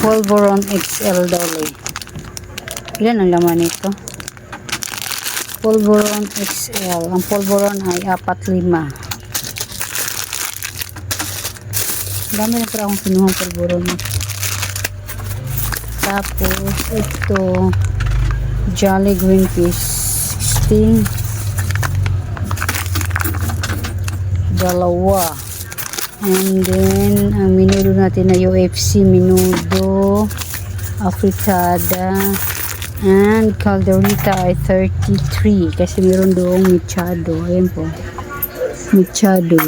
Polvoron XL Dolly. Ilan ang laman nito? Polvoron XL. Ang Polvoron ay 4-5. Dami na pala akong kinuha Polvoron. Tapos, ito, Jolly Green Peas. 16. Dalawa. And then, ang minudo natin na UFC minudo, afritada, and calderita ay 33. Kasi meron doong michado. Ayan po. Michado.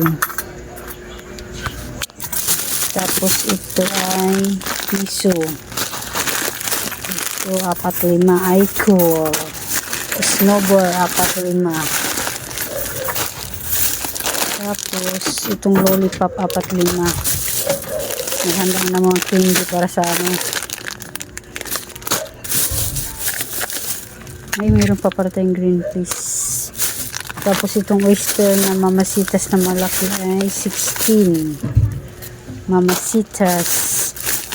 Tapos ito ay piso. Ito, apat lima ay cool. Snowball, apat lima. Tapos, itong lollipop, apat lima. Naghanda na mga candy para sa ano. Ay, mayroon pa para tayong green peas. Tapos, itong oyster na mamasitas na malaki ay 16. Mamasitas.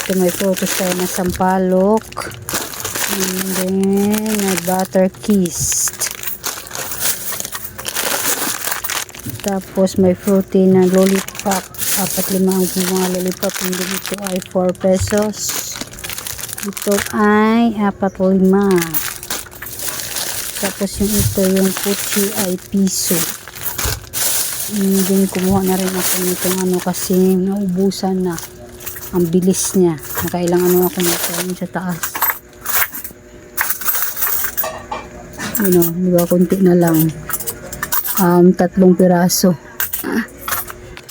Ito may photos tayo na sampalok. And then, may butter kissed. Tapos may fruity na lollipop. Apat lima ang mga lollipop. Hindi ito ay 4 pesos. Ito ay apat lima. Tapos yung ito yung puchi ay piso. Then kumuha na rin ako nitong ano kasi naubusan na. Ang bilis niya. Nakailang ano ako nito sa taas. You know, di ba kunti na lang um, tatlong piraso.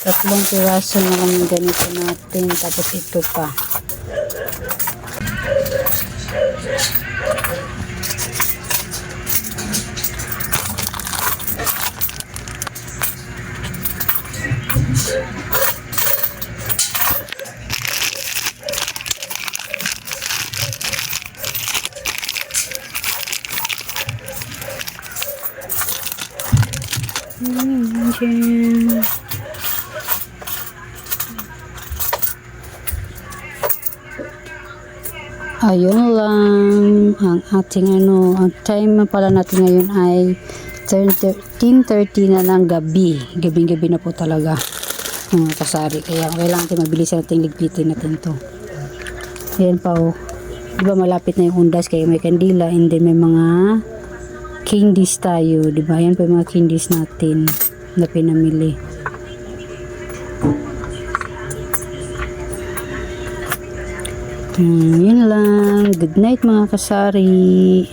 Tatlong piraso na lang yung ganito natin. Tapos ito pa. Dyan. Ayun lang ang ating ano, ang time pala natin ngayon ay 10.30 na ng gabi. Gabing-gabi na po talaga mga kasari. Kaya kailangan natin mabilis natin ligpitin natin to. Ayan pa oh. Di ba malapit na yung undas kaya may kandila and then may mga candies tayo. Di ba? Yan pa yung mga candies natin na pinamili. Hmm, yun lang. Good night mga kasari.